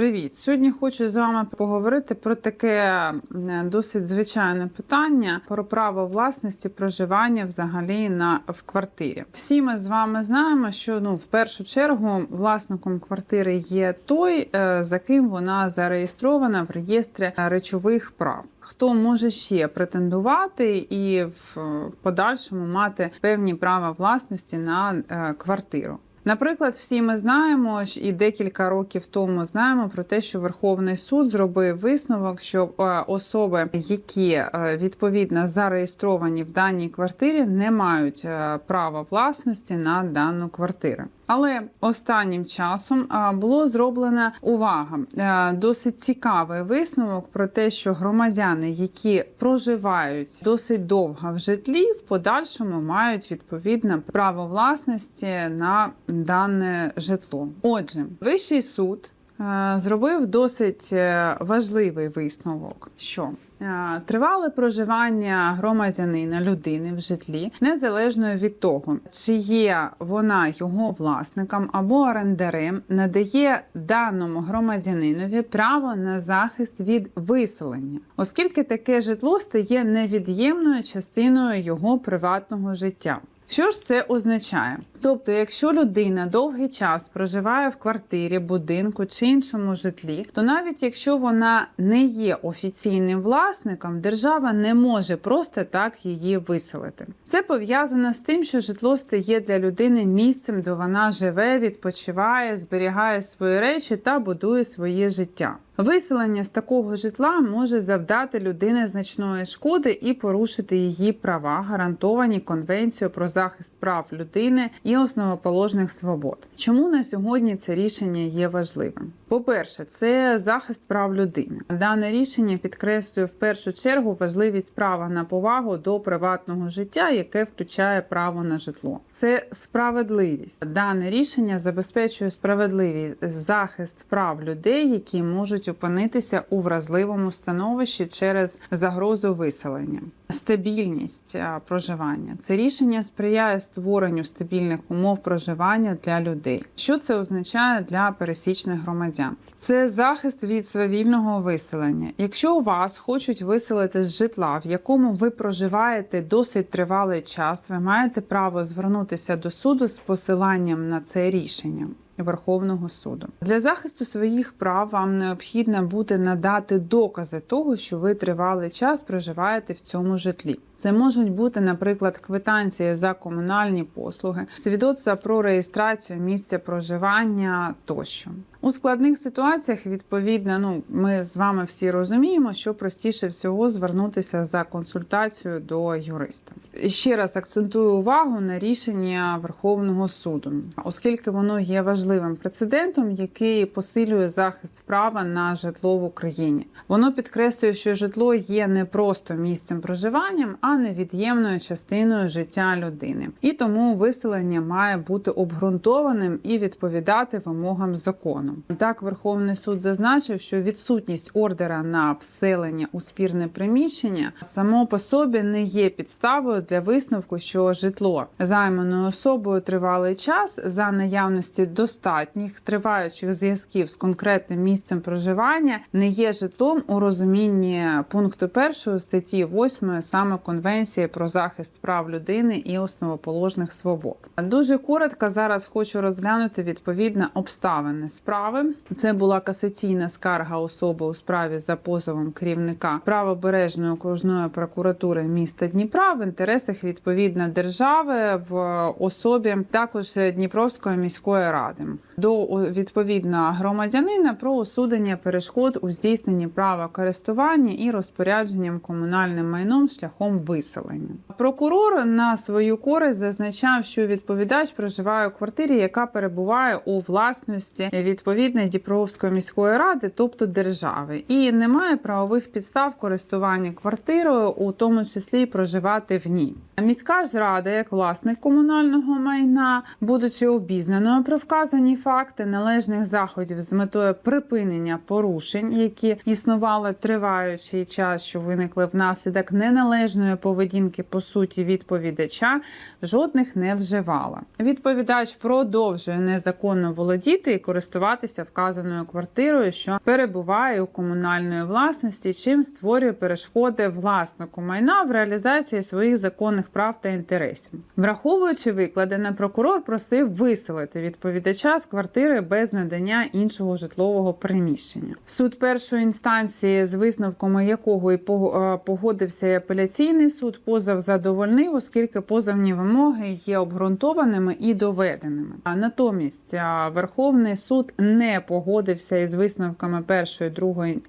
Привіт! Сьогодні хочу з вами поговорити про таке досить звичайне питання про право власності проживання взагалі на в квартирі. Всі ми з вами знаємо, що ну в першу чергу власником квартири є той, е, за ким вона зареєстрована в реєстрі речових прав. Хто може ще претендувати і в подальшому мати певні права власності на е, квартиру? Наприклад, всі ми знаємо і декілька років тому знаємо про те, що Верховний суд зробив висновок, що е, особи, які е, відповідно зареєстровані в даній квартирі, не мають е, права власності на дану квартиру. Але останнім часом було зроблена увага е, досить цікавий висновок про те, що громадяни, які проживають досить довго в житлі, в подальшому мають відповідне право власності на дане житло. Отже, вищий суд. Е, Зробив досить е, важливий висновок, що е, тривале проживання громадянина людини в житлі незалежно від того, чи є вона його власником або орендарем, надає даному громадянинові право на захист від виселення, оскільки таке житло стає невід'ємною частиною його приватного життя. Що ж це означає? Тобто, якщо людина довгий час проживає в квартирі, будинку чи іншому житлі, то навіть якщо вона не є офіційним власником, держава не може просто так її виселити. Це пов'язано з тим, що житло стає для людини місцем, де вона живе, відпочиває, зберігає свої речі та будує своє життя. Виселення з такого житла може завдати людині значної шкоди і порушити її права, гарантовані Конвенцією про захист прав людини і основоположних свобод. Чому на сьогодні це рішення є важливим? По-перше, це захист прав людини. Дане рішення підкреслює в першу чергу важливість права на повагу до приватного життя, яке включає право на житло. Це справедливість. Дане рішення забезпечує справедливий захист прав людей, які можуть опинитися у вразливому становищі через загрозу виселення. Стабільність проживання це рішення сприяє створенню стабільних умов проживання для людей. Що це означає для пересічних громадян? Це захист від свавільного виселення. Якщо у вас хочуть виселити з житла, в якому ви проживаєте досить тривалий час, ви маєте право звернутися до суду з посиланням на це рішення. Верховного суду для захисту своїх прав вам необхідно буде надати докази того, що ви тривалий час проживаєте в цьому житлі. Це можуть бути, наприклад, квитанції за комунальні послуги, свідоцтва про реєстрацію місця проживання тощо. У складних ситуаціях, відповідно, ну ми з вами всі розуміємо, що простіше всього звернутися за консультацією до юриста. Ще раз акцентую увагу на рішення Верховного суду, оскільки воно є важливим прецедентом, який посилює захист права на житло в Україні. Воно підкреслює, що житло є не просто місцем проживання, а невід'ємною частиною життя людини, і тому виселення має бути обґрунтованим і відповідати вимогам закону. Так, Верховний суд зазначив, що відсутність ордера на вселення у спірне приміщення само по собі не є підставою для висновку, що житло займаною особою тривалий час за наявності достатніх триваючих зв'язків з конкретним місцем проживання не є житлом у розумінні пункту 1 статті 8 саме Конвенції про захист прав людини і основоположних свобод. Дуже коротко зараз хочу розглянути відповідно обставини справи. Це була касаційна скарга особи у справі за позовом керівника правобережної окружної прокуратури міста Дніпра в інтересах відповідно держави в особі також Дніпровської міської ради до відповідно громадянина про усунення перешкод у здійсненні права користування і розпорядженням комунальним майном шляхом виселення. Прокурор на свою користь зазначав, що відповідач проживає у квартирі, яка перебуває у власності відповідної Дніпровської міської ради, тобто держави, і немає правових підстав користування квартирою, у тому числі проживати в ній. Міська ж рада, як власник комунального майна, будучи обізнаною про вказані факти належних заходів з метою припинення порушень, які існували триваючий час, що виникли внаслідок неналежної поведінки по суті відповідача, жодних не вживала. Відповідач продовжує незаконно володіти і користуватися вказаною квартирою, що перебуває у комунальної власності, чим створює перешкоди власнику майна в реалізації своїх законних прав та інтересів. Враховуючи викладене, прокурор просив виселити відповідача з квартири без надання іншого житлового приміщення. Суд першої інстанції, з висновками якого і е, погодився і апеляційний суд, позов задовольнив, оскільки позовні вимоги є обґрунтованими і доведеними. А натомість Верховний суд не погодився із висновками першої другої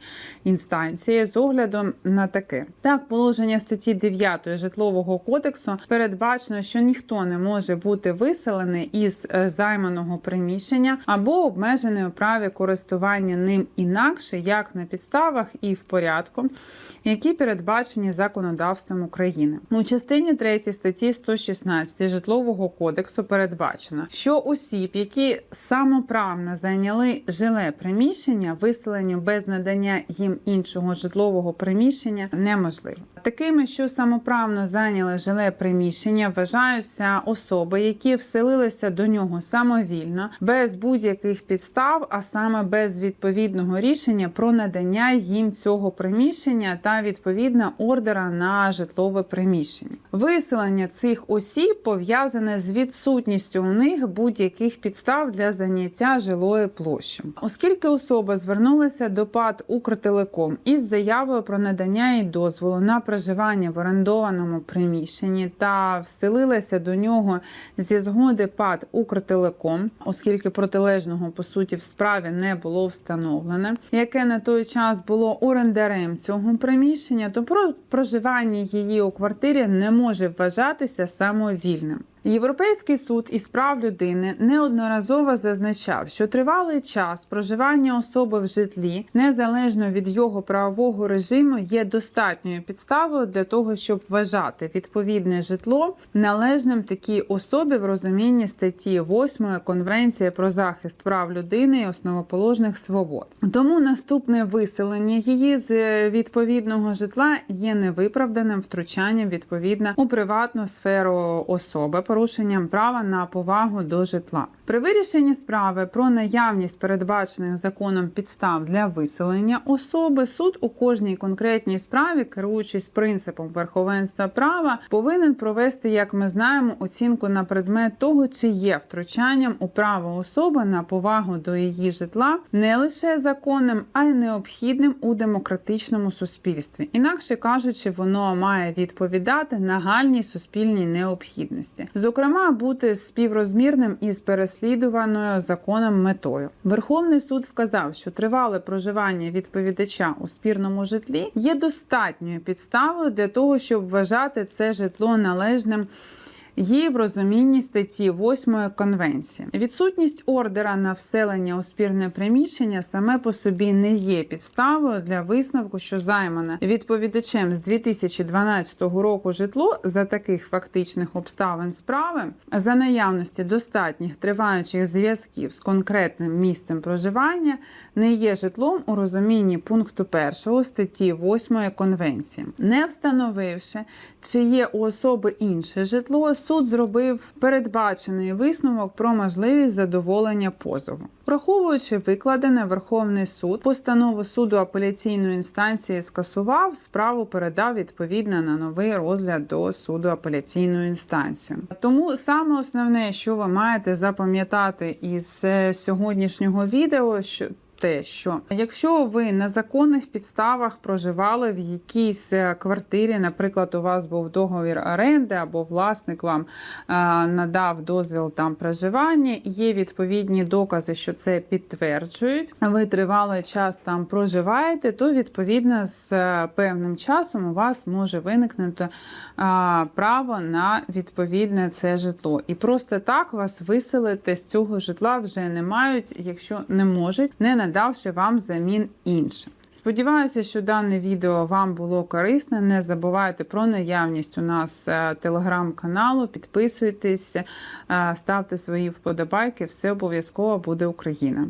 інстанції з оглядом на таке. Так, положення статті 9 житлового кодексу передбачено, що ніхто не може бути виселений із е, займаного приміщення або обмежений у праві користування ним інакше, як на підставах і в порядку, які передбачені законодавством України. У частині 3 статті 116 житлового кодексу передбачено, що осіб, які самоправно зайняли жиле приміщення, виселенню без надання їм іншого житлового приміщення неможливо. Такими, що самоправно зайняли жиле приміщення, вважаються особи, які вселилися до нього самовільно, без будь-яких підстав, а саме без відповідного рішення про надання їм цього приміщення та відповідно ордера на житлове приміщення. Виселення цих осіб пов'язане з відсутністю у них будь-яких підстав для заняття жилої площі, оскільки особа звернулася до ПАД Укртелеком із заявою про надання їй дозволу на проживання в орендованому приміщенні та вселилася до нього зі згоди ПАД Укртелеком, оскільки протилежного по суті в справі не було встановлене, яке на той час було орендарем цього приміщення, то про проживання її у квартирі не може вважатися самовільним. Європейський суд із прав людини неодноразово зазначав, що тривалий час проживання особи в житлі, незалежно від його правового режиму, є достатньою підставою для того, щоб вважати відповідне житло належним такій особі в розумінні статті 8 Конвенції про захист прав людини і основоположних свобод. Тому наступне виселення її з відповідного житла є невиправданим втручанням відповідно у приватну сферу особи порушенням права на повагу до житла. При вирішенні справи про наявність передбачених законом підстав для виселення особи суд у кожній конкретній справі, керуючись принципом верховенства права, повинен провести, як ми знаємо, оцінку на предмет того, чи є втручанням у право особи на повагу до її житла не лише законним, а й необхідним у демократичному суспільстві. Інакше кажучи, воно має відповідати нагальній суспільній необхідності зокрема, бути співрозмірним із переслідуваною законом метою. Верховний суд вказав, що тривале проживання відповідача у спірному житлі є достатньою підставою для того, щоб вважати це житло належним. Є в розумінні статті 8 конвенції. Відсутність ордера на вселення у спірне приміщення саме по собі не є підставою для висновку, що займане відповідачем з 2012 року житло за таких фактичних обставин справи за наявності достатніх триваючих зв'язків з конкретним місцем проживання не є житлом у розумінні пункту 1 статті 8 конвенції, не встановивши, чи є у особи інше житло суд зробив передбачений висновок про можливість задоволення позову. Враховуючи викладене, Верховний суд постанову суду апеляційної інстанції скасував, справу передав відповідно на новий розгляд до суду апеляційної інстанції. Тому саме основне, що ви маєте запам'ятати із е, сьогоднішнього відео, що те, що якщо ви на законних підставах проживали в якійсь е, квартирі, наприклад, у вас був договір оренди або власник вам е, надав дозвіл там проживання, є відповідні докази, що це підтверджують. Ви тривалий час там проживаєте, то відповідно з е, певним часом у вас може виникнути право на відповідне це житло. І просто так вас виселити з цього житла вже не мають, якщо не можуть, не надавши вам замін інше. Сподіваюся, що дане відео вам було корисне. Не забувайте про наявність у нас е, телеграм-каналу. Підписуйтесь, е, ставте свої вподобайки. Все обов'язково буде Україна.